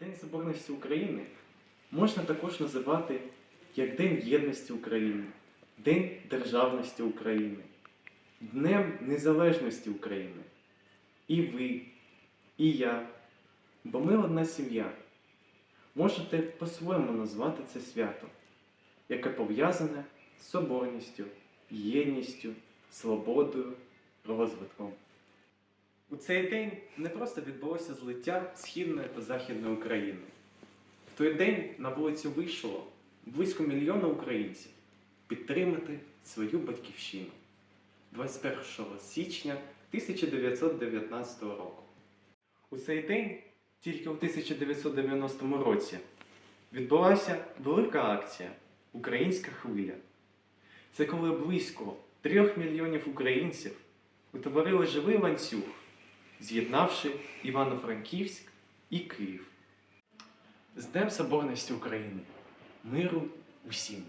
День Соборності України можна також називати як День єдності України, День Державності України, Днем Незалежності України. І ви, і я, бо ми одна сім'я. Можете по-своєму назвати це свято, яке пов'язане з соборністю, єдністю, свободою, розвитком. У цей день не просто відбулося злиття Східної та Західної України. В той день на вулицю вийшло близько мільйона українців підтримати свою батьківщину 21 січня 1919 року. У цей день, тільки у 1990 році, відбулася велика акція Українська хвиля. Це коли близько трьох мільйонів українців утворили живий ланцюг, з'єднавши Івано-Франківськ і Київ. З Днем Соборності України! Миру усім!